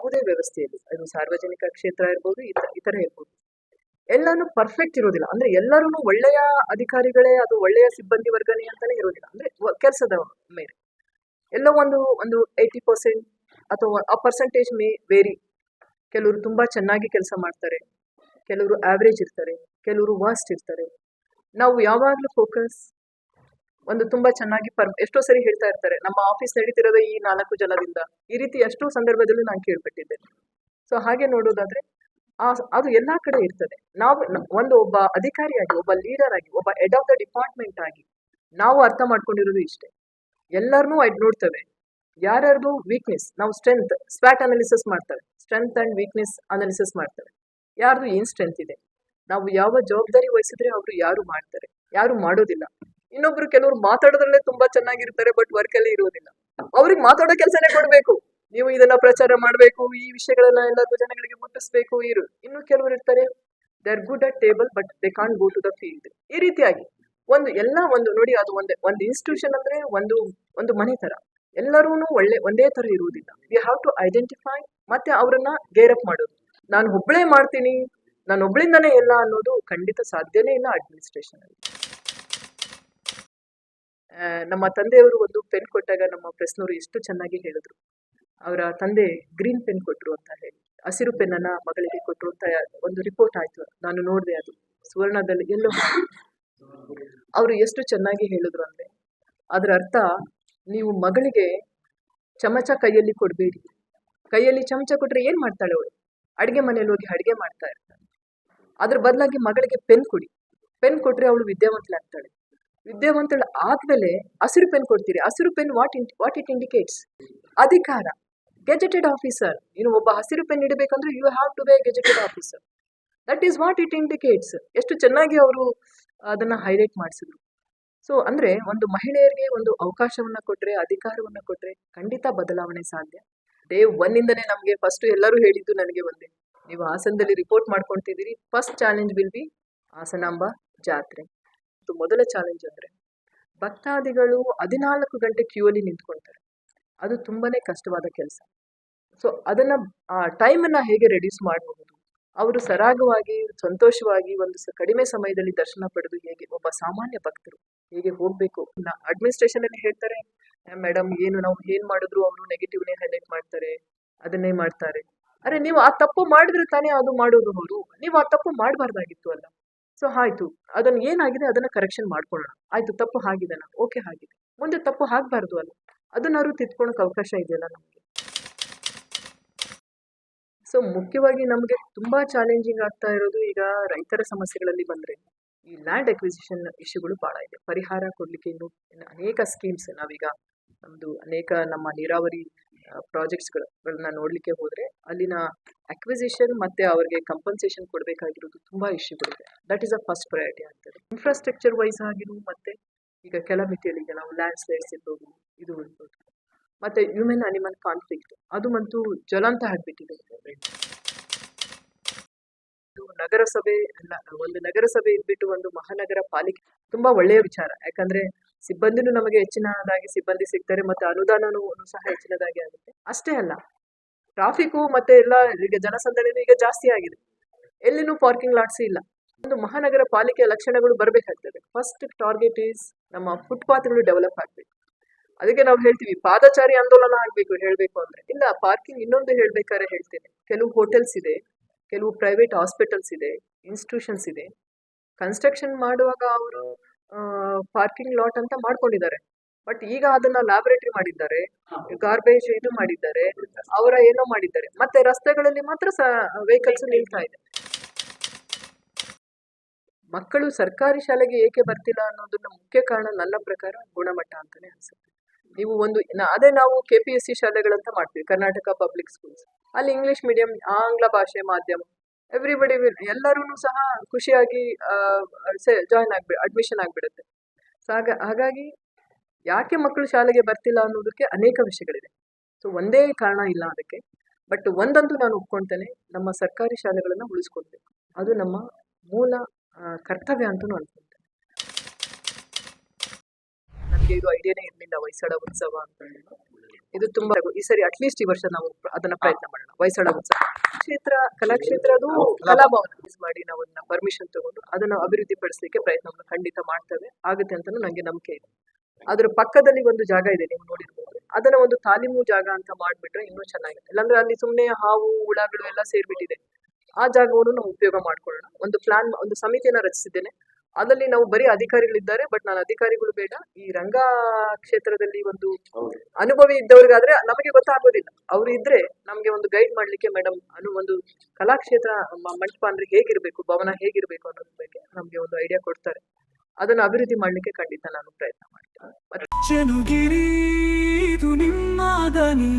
ಯಾವುದೇ ವ್ಯವಸ್ಥೆಯಲ್ಲಿ ಅದು ಸಾರ್ವಜನಿಕ ಕ್ಷೇತ್ರ ಇರ್ಬೋದು, ಇತ, ಇತರ ಇರ್ಬೋದು. ಎಲ್ಲಾನು ಪರ್ಫೆಕ್ಟ್ ಇರೋದಿಲ್ಲ. ಅಂದ್ರೆ ಎಲ್ಲರೂ ಒಳ್ಳೆಯ ಅಧಿಕಾರಿಗಳೇ, ಅದು ಒಳ್ಳೆಯ ಸಿಬ್ಬಂದಿ ವರ್ಗನೇ ಅಂತಾನೆ ಇರೋದಿಲ್ಲ. ಅಂದ್ರೆ ಕೆಲಸದ ಮೇಲೆ. ಎಲ್ಲೋ ಒಂದು ಒಂದು ಏಯ್ಟಿ ಪರ್ಸೆಂಟ್ ಅಥವಾ ಆ ಪರ್ಸೆಂಟೇಜ್ ಮೇ ವೇರಿ ಕೆಲವರು ತುಂಬಾ ಚೆನ್ನಾಗಿ ಕೆಲಸ ಮಾಡ್ತಾರೆ. ಕೆಲವರು ಆವ್ರೇಜ್ ಇರ್ತಾರೆ. ಕೆಲವರು ವಾಸ್ಟ್ ಇರ್ತಾರೆ. ನಾವು ಯಾವಾಗಲೂ ಫೋಕಸ್ ಒಂದು ತುಂಬಾ ಚೆನ್ನಾಗಿ ಪರ್ ಎಷ್ಟೋ ಸರಿ ಹೇಳ್ತಾ ಇರ್ತಾರೆ, ನಮ್ಮ ಆಫೀಸ್ ನಡೀತಿರೋದ ಈ ನಾಲ್ಕು ಜನದಿಂದ ಈ ರೀತಿ ಎಷ್ಟೋ ಸಂದರ್ಭದಲ್ಲೂ ನಾನು ಕೇಳ್ಪಟ್ಟಿದ್ದೇನೆ ಸೊ ಹಾಗೆ ನೋಡೋದಾದ್ರೆ, ಆ, ಅದು ಎಲ್ಲಾ ಕಡೆ ಇರ್ತದೆ. ನಾವು ಒಂದು ಒಬ್ಬ ಅಧಿಕಾರಿಯಾಗಿ ಒಬ್ಬ ಲೀಡರ್ ಆಗಿ, ಒಬ್ಬ ಹೆಡ್ ಆಫ್ ದ ಡಿಪಾರ್ಟ್ಮೆಂಟ್ ಆಗಿ, ನಾವು ಅರ್ಥ ಮಾಡ್ಕೊಂಡಿರೋದು ಇಷ್ಟೇ. ಎಲ್ಲರನ್ನೂ ನೋಡ್ತೇವೆ. ಯಾರ್ಯಾರ್ದು ವೀಕ್ನೆಸ್ ನಾವು ಸ್ಟ್ರೆಂತ್ ಸ್ವಾಟ್ ಅನಾಲಿಸಿಸ್ ಮಾಡ್ತೇವೆ. ಸ್ಟ್ರೆಂತ್ ಅಂಡ್ ವೀಕ್ನೆಸ್ ಅನಾಲಿಸಿಸ್ ಮಾಡ್ತೇವೆ. ಯಾರ್ದು ಏನ್ ಸ್ಟ್ರೆಂತ್ ಇದೆ? ನಾವು ಯಾವ ಜವಾಬ್ದಾರಿ ವಹಿಸಿದ್ರೆ ಅವರು ಯಾರು ಮಾಡ್ತಾರೆ? ಯಾರು ಮಾಡೋದಿಲ್ಲ. ಇನ್ನೊಬ್ರು ಕೆಲವರು ಮಾತಾಡೋದ್ರಲ್ಲೇ ತುಂಬಾ ಚೆನ್ನಾಗಿರ್ತಾರೆ ಬಟ್ ವರ್ಕ್ ಅಲ್ಲಿ ಇರೋದಿಲ್ಲ. ಅವ್ರಿಗೆ ಮಾತಾಡೋ ಕೆಲಸನೇ ಕೊಡ್ಬೇಕು. ನೀವು ಇದನ್ನ ಪ್ರಚಾರ ಮಾಡಬೇಕು, ಈ ವಿಷಯಗಳನ್ನ ಎಲ್ಲರಿಗೂ ಜನಗಳಿಗೆ ಮುಟ್ಟಿಸ್ಬೇಕು, ಇರು. ಇನ್ನು ಕೆಲವರು ಇರ್ತಾರೆ they are good at table but they can go to the field ಈ ರೀತಿಯಾಗಿ ಒಂದು ಎಲ್ಲ ಒಂದು ನೋಡಿ, ಅದು ಒಂದೇ, ಒಂದು ಇನ್ಸ್ಟಿಟ್ಯೂಷನ್ ಅಂದ್ರೆ ಒಂದು ಒಂದು ಮನೆ ತರ ಎಲ್ಲರೂ ಒಳ್ಳೆ, ಒಂದೇ ತರ ಇರುವುದಿಲ್ಲ. ವಿ ಹ್ಯಾವ್ ಟು ಐಡೆಂಟಿಫೈ ಮತ್ತೆ ಅವರನ್ನ ಗೇರ್ ಅಪ್ ಮಾಡೋದು. ನಾನು ಒಬ್ಬಳೇ ಮಾಡ್ತೀನಿ ನಾನು ಒಬ್ಳಿಂದನೇ ಎಲ್ಲ ಅನ್ನೋದು ಖಂಡಿತ ಸಾಧ್ಯನೇ ಇಲ್ಲ ಅಡ್ಮಿನಿಸ್ಟ್ರೇಷನ್ ಅಲ್ಲಿ. ನಮ್ಮ ತಂದೆಯವರು ಒಂದು ಪೆನ್ ಕೊಟ್ಟಾಗ ನಮ್ಮ ಪ್ರೆಸ್ನವರು ಎಷ್ಟು ಚೆನ್ನಾಗಿ ಹೇಳಿದ್ರು. ಅವರ ತಂದೆ ಗ್ರೀನ್ ಪೆನ್ ಕೊಟ್ಟರು ಅಂತ ಹೇಳಿ. ಹಸಿರು ಪೆನ್ನನ್ನ ಮಗಳಿಗೆ ಕೊಟ್ಟರು ಅಂತ ಒಂದು ರಿಪೋರ್ಟ್ ಆಯ್ತು. ನಾನು ನೋಡಿದೆ ಅದು. ಸುವರ್ಣದಲ್ಲಿ ಎಲ್ಲೋ ಅವರು ಎಷ್ಟು ಚೆನ್ನಾಗಿ ಹೇಳಿದ್ರು ಅಂದ್ರೆ, ಅದರ ಅರ್ಥ ನೀವು ಮಗಳಿಗೆ ಚಮಚ ಕೈಯಲ್ಲಿ ಕೊಡಬೇಡಿ. ಕೈಯಲ್ಲಿ ಚಮಚ ಕೊಟ್ಟರೆ ಏನು ಮಾಡ್ತಾಳೆ ಅವಳು? ಅಡಿಗೆ ಮನೆಯಲ್ಲಿ ಹೋಗಿ ಅಡಿಗೆ ಮಾಡ್ತಾ ಇರ್ತಾಳೆ. ಅದ್ರ ಬದಲಾಗಿ ಮಗಳಿಗೆ ಪೆನ್ ಕೊಡಿ. ಪೆನ್ ಕೊಟ್ಟರೆ ಅವಳು ವಿದ್ಯಾವಂತಳಾಗ್ತಾಳೆ. ವಿದ್ಯಾವಂತಳು ಆದ್ಮೇಲೆ ಹಸಿರು ಪೆನ್ ಕೊಡ್ತೀರಿ. ಹಸಿರು pen what in what it indicates ಅಧಿಕಾರ. ಗೆಜೆಟೆಡ್ ಆಫೀಸರ್ ನೀನು ಒಬ್ಬ ಹಸಿರು pen ಇಡಬೇಕಂದ್ರೆ you have to be gazetted officer that is what it indicates ಎಷ್ಟು ಚೆನ್ನಾಗಿ ಅವರು ಅದನ್ನ ಹೈಲೈಟ್ ಮಾಡಿಸಿದ್ರು. ಸೊ ಅಂದ್ರೆ ಒಂದು ಮಹಿಳೆಯರಿಗೆ ಒಂದು ಅವಕಾಶವನ್ನ ಕೊಟ್ರೆ, ಅಧಿಕಾರವನ್ನ ಕೊಟ್ರೆ ಖಂಡಿತ ಬದಲಾವಣೆ ಸಾಧ್ಯ. ಡೇ ಇಂದನೇ ನಮಗೆ ಫಸ್ಟ್ ಎಲ್ಲರೂ ಹೇಳಿದ್ದು ನನಗೆ ಒಂದೇ. ನೀವು ಹಾಸನದಲ್ಲಿ report ಮಾಡ್ಕೊಳ್ತಿದ್ದೀರಿ. First challenge will be Hasanamba Jatre. ಇದು ಮೊದಲ ಚಾಲೆಂಜ್ ಅಂದ್ರೆ ಭಕ್ತಾದಿಗಳು ಹದಿನಾಲ್ಕು ಗಂಟೆ ಕ್ಯೂ ಅಲ್ಲಿ ನಿಂತ್ಕೊಳ್ತಾರೆ. ಅದು ತುಂಬಾನೇ ಕಷ್ಟವಾದ ಕೆಲಸ. ಸೊ ಅದನ್ನ, ಆ ಟೈಮನ್ನು ಹೇಗೆ ರೆಡ್ಯೂಸ್ ಮಾಡಬಹುದು ಅವರು ಸರಾಗವಾಗಿ, ಸಂತೋಷವಾಗಿ ಒಂದು ಕಡಿಮೆ ಸಮಯದಲ್ಲಿ ದರ್ಶನ ಪಡೆದು ಹೇಗೆ, ಒಬ್ಬ ಸಾಮಾನ್ಯ ಭಕ್ತರು ಹೇಗೆ ಹೋಗ್ಬೇಕು? ಅಡ್ಮಿನಿಸ್ಟ್ರೇಷನ್ ಅಲ್ಲಿ ಹೇಳ್ತಾರೆ ಮೇಡಮ್ ಏನು ನಾವು ಏನು ಮಾಡಿದ್ರು ಅವರು ನೆಗೆಟಿವ್ನೇ ಹೈಲೈಟ್ ಮಾಡ್ತಾರೆ, ಅದನ್ನೇ ಮಾಡ್ತಾರೆ. ಅರೆ, ನೀವು ಆ ತಪ್ಪು ಮಾಡಿದ್ರೆ ತಾನೇ ಅದು ಮಾಡೋದು ಅವರು ನೀವು ಆ ತಪ್ಪು ಮಾಡಬಾರ್ದಾಗಿತ್ತು ಅಲ್ಲ. ಸೊ ಆಯ್ತು. ಅದನ್ನ ಏನಾಗಿದೆ? ಅದನ್ನ ಕರೆಕ್ಷನ್ ಮಾಡ್ಕೊಳ್ಳೋಣ. ಆಯ್ತು, ತಪ್ಪು ಆಗಿದೆನಾ ಓಕೆ ಆಗಿದೆ. ಮುಂದೆ ತಪ್ಪು ಆಗ್ಬಾರ್ದು ಅಲ್ಲ. ಅದನ್ನಾದ್ರು ತಿದ್ಕೊಳಕ್ ಅವಕಾಶ ಇದೆಯಲ್ಲ ನಮಗೆ. ಸೊ ಮುಖ್ಯವಾಗಿ ನಮಗೆ ತುಂಬಾ ಚಾಲೆಂಜಿಂಗ್ ಆಗ್ತಾ ಇರೋದು ಈಗ ರೈತರ ಸಮಸ್ಯೆಗಳಲ್ಲಿ ಬಂದ್ರೆ. ಈ ಲ್ಯಾಂಡ್ ಅಕ್ವಿಸಿಷನ್ ಇಶ್ಯೂಗಳು ಬಹಳ ಇದೆ. ಪರಿಹಾರ ಕೊಡ್ಲಿಕ್ಕೆ ಇನ್ನು ಅನೇಕ ಸ್ಕೀಮ್ಸ್ ನಾವೀಗ ನಮ್ದು ಅನೇಕ ನಮ್ಮ ನೀರಾವರಿ ಪ್ರಾಜೆಕ್ಟ್ಸ್ಗಳನ್ನ ನೋಡ್ಲಿಕ್ಕೆ ಹೋದ್ರೆ ಅಲ್ಲಿನ ಅಕ್ವಿಸಿಷನ್ ಮತ್ತೆ ಅವ್ರಿಗೆ ಕಂಪನ್ಸೇಷನ್ ಕೊಡಬೇಕಾಗಿರೋದು ತುಂಬಾ ಇಶ್ಯೂಗಳಿದೆ that is a first priority ಆಗ್ತದೆ. ಇನ್ಫ್ರಾಸ್ಟ್ರಕ್ಚರ್ ವೈಸ್ ಆಗಿರು ಮತ್ತೆ ಈಗ ಕೆಲ ಮಿತಿಯಲ್ಲಿ ಈಗ ನಾವು ಲ್ಯಾಂಡ್ ಸ್ಲೈಡ್ಸ್ ಇರ್ಬೋದು, ಇದು ಇರ್ಬೋದು. ಮತ್ತೆ ಹ್ಯೂಮನ್ ಅನಿಮಲ್ ಕಾನ್ಫ್ಲಿಕ್ಟ್ ಅದು ಮತ್ತು ಜ್ವಲಂತ ಆಗಿಬಿಟ್ಟಿದೆ. ಇದು ನಗರಸಭೆ ಒಂದು ನಗರಸಭೆ ಇದ್ಬಿಟ್ಟು ಒಂದು ಮಹಾನಗರ ಪಾಲಿಕೆ ತುಂಬಾ ಒಳ್ಳೆಯ ವಿಚಾರ. ಯಾಕಂದ್ರೆ ಸಿಬ್ಬಂದಿನೂ ನಮಗೆ ಹೆಚ್ಚಿನದಾಗಿ ಸಿಬ್ಬಂದಿ ಸಿಗ್ತಾರೆ ಮತ್ತೆ ಅನುದಾನನೂ ಸಹ ಹೆಚ್ಚಿನದಾಗಿ ಆಗುತ್ತೆ. ಅಷ್ಟೇ ಅಲ್ಲ ಟ್ರಾಫಿಕು ಮತ್ತೆ ಎಲ್ಲ ಈಗ ಜನಸಂದಣಿನೂ ಈಗ ಜಾಸ್ತಿ ಆಗಿದೆ. ಎಲ್ಲಿನೂ ಪಾರ್ಕಿಂಗ್ ಲಾಟ್ಸ್ ಇಲ್ಲ. ಒಂದು ಮಹಾನಗರ ಪಾಲಿಕೆಯ ಲಕ್ಷಣಗಳು ಬರಬೇಕಾಗ್ತದೆ. ಫಸ್ಟ್ ಟಾರ್ಗೆಟ್ ಈಸ್ ನಮ್ಮ ಫುಟ್ಪಾತ್ಗಳು ಡೆವಲಪ್ ಆಗ್ಬೇಕು. ಅದಕ್ಕೆ ನಾವು ಹೇಳ್ತೀವಿ, ಪಾದಚಾರಿ ಆಂದೋಲನ ಆಗ್ಬೇಕು ಹೇಳ್ಬೇಕು ಅಂದ್ರೆ. ಇಲ್ಲ ಪಾರ್ಕಿಂಗ್ ಇನ್ನೊಂದು ಹೇಳ್ಬೇಕಾದ್ರೆ ಹೇಳ್ತೇನೆ. ಕೆಲವು ಹೋಟೆಲ್ಸ್ ಇದೆ, ಕೆಲವು ಪ್ರೈವೇಟ್ ಹಾಸ್ಪಿಟಲ್ಸ್ ಇದೆ ಇನ್ಸ್ಟಿಟ್ಯೂಷನ್ಸ್ ಇದೆ. ಕನ್ಸ್ಟ್ರಕ್ಷನ್ ಮಾಡುವಾಗ ಅವರು ಪಾರ್ಕಿಂಗ್ ಲಾಟ್ ಅಂತ ಮಾಡ್ಕೊಂಡಿದ್ದಾರೆ. ಬಟ್ ಈಗ ಅದನ್ನ ಲ್ಯಾಬೊರೇಟರಿ ಮಾಡಿದ್ದಾರೆ ಗಾರ್ಬೇಜ್ ಇದು ಮಾಡಿದ್ದಾರೆ, ಅವರ ಏನೋ ಮಾಡಿದ್ದಾರೆ. ಮತ್ತೆ ರಸ್ತೆಗಳಲ್ಲಿ ಮಾತ್ರ ವೆಹಿಕಲ್ಸ್ ನಿಲ್ತಾ ಇದೆ. ಮಕ್ಕಳು ಸರ್ಕಾರಿ ಶಾಲೆಗೆ ಏಕೆ ಬರ್ತಿಲ್ಲ ಅನ್ನೋದನ್ನ ಮುಖ್ಯ ಕಾರಣ ನನ್ನ ಪ್ರಕಾರ ಗುಣಮಟ್ಟ ಅಂತಾನೆ ಅನ್ಸುತ್ತೆ. ನೀವು ಒಂದು ಅದೇ ನಾವು ಕೆ ಪಿ ಎಸ್ ಸಿ ಶಾಲೆಗಳಂತ ಮಾಡ್ತೀವಿ, ಕರ್ನಾಟಕ ಪಬ್ಲಿಕ್ ಸ್ಕೂಲ್ಸ್ ಅಲ್ಲಿ ಇಂಗ್ಲಿಷ್ ಮೀಡಿಯಂ ಆಂಗ್ಲ ಭಾಷೆ ಮಾಧ್ಯಮ ಎವ್ರಿಬಡಿ ಎಲ್ಲರೂ ಸಹ ಖುಷಿಯಾಗಿ ಜಾಯ್ನ್ ಆಗ್ಬಿ ಅಡ್ಮಿಷನ್ ಆಗ್ಬಿಡುತ್ತೆ. ಹಾಗಾಗಿ ಯಾಕೆ ಮಕ್ಕಳು ಶಾಲೆಗೆ ಬರ್ತಿಲ್ಲ ಅನ್ನೋದಕ್ಕೆ ಅನೇಕ ವಿಷಯಗಳಿದೆ. ಸೊ ಒಂದೇ ಕಾರಣ ಇಲ್ಲ ಅದಕ್ಕೆ. ಬಟ್ ಒಂದಂತೂ ನಾನು ಒಪ್ಕೊಳ್ತೇನೆ, ನಮ್ಮ ಸರ್ಕಾರಿ ಶಾಲೆಗಳನ್ನು ಉಳಿಸ್ಕೊಳ್ಬೇಕು ಅದು ನಮ್ಮ ಮೂಲ ಕರ್ತವ್ಯ ಅಂತಲೂ ಅನ್ಕೊಳ್ತೇನೆ. ನನಗೆ ಇದು ಐಡಿಯಾನೇ ಇರಲಿಲ್ಲ, ಹೊಯ್ಸಳ ಉತ್ಸವ ಅಂತ ಇದು ತುಂಬಾ ಈ ಸರಿ ಅಟ್ಲೀಸ್ಟ್ ಈ ವರ್ಷ ನಾವು ಅದನ್ನ ಪ್ರಯತ್ನ ಮಾಡೋಣ. ಹೊಯ್ಸಳ ಉತ್ಸವ. ಕ್ಷೇತ್ರ ಕಲಾಕ್ಷೇತ್ರ ಅದು ಕಲಾಭವನ ಮಾಡಿ ನಾವು ಅದನ್ನ ಪರ್ಮಿಷನ್ ತಗೊಂಡು ಅದನ್ನ ಅಭಿವೃದ್ಧಿ ಪಡಿಸಲಿಕ್ಕೆ ಪ್ರಯತ್ನವನ್ನು ಖಂಡಿತ ಮಾಡ್ತೇವೆ. ಆಗುತ್ತೆ ಅಂತ ನಂಗೆ ನಂಬಿಕೆ ಇದೆ. ಅದ್ರ ಪಕ್ಕದಲ್ಲಿ ಒಂದು ಜಾಗ ಇದೆ ನೀವು ನೋಡಿರ್ಬೋದು. ಅದನ್ನ ಒಂದು ತಾಲೀಮು ಜಾಗ ಅಂತ ಮಾಡಿಬಿಟ್ರೆ ಇನ್ನೂ ಚೆನ್ನಾಗಿದೆ. ಇಲ್ಲಾಂದ್ರೆ ಅಲ್ಲಿ ಸುಮ್ಮನೆ ಹಾವು ಹುಳಗಳು ಎಲ್ಲ ಸೇರ್ಬಿಟ್ಟಿದೆ. ಆ ಜಾಗವನ್ನು ನಾವು ಉಪಯೋಗ ಮಾಡ್ಕೊಳ್ಳೋಣ. ಒಂದು ಪ್ಲಾನ್ ಒಂದು ಸಮಿತಿಯನ್ನ ರಚಿಸಿದ್ದೇನೆ. ಅದರಲ್ಲಿ ನಾವು ಬರೀ ಅಧಿಕಾರಿಗಳಿದ್ದಾರೆ ಬಟ್ ನಾನು ಅಧಿಕಾರಿಗಳು ಬೇಡ. ಈ ರಂಗ ಕ್ಷೇತ್ರದಲ್ಲಿ ಒಂದು ಅನುಭವಿ ಇದ್ದವ್ರಿಗಾದ್ರೆ ನಮಗೆ ಗೊತ್ತಾಗೋದಿಲ್ಲ. ಅವ್ರು ಇದ್ರೆ ನಮಗೆ ಒಂದು ಗೈಡ್ ಮಾಡ್ಲಿಕ್ಕೆ ಮೇಡಮ್ ಅನು ಒಂದು ಕಲಾಕ್ಷೇತ್ರ ಮಂಟಪ ಅಂದ್ರೆ ಹೇಗಿರ್ಬೇಕು ಭವನ ಹೇಗಿರ್ಬೇಕು ಅನ್ನೋದ್ರ ಬಗ್ಗೆ ನಮಗೆ ಒಂದು ಐಡಿಯಾ ಕೊಡ್ತಾರೆ. ಅದನ್ನ ಅಭಿವೃದ್ಧಿ ಮಾಡ್ಲಿಕ್ಕೆ ಖಂಡಿತ ನಾನು ಪ್ರಯತ್ನ ಚೆನುಗಿರಿ ಇದು ನಿಮ್ಮ ದನಿ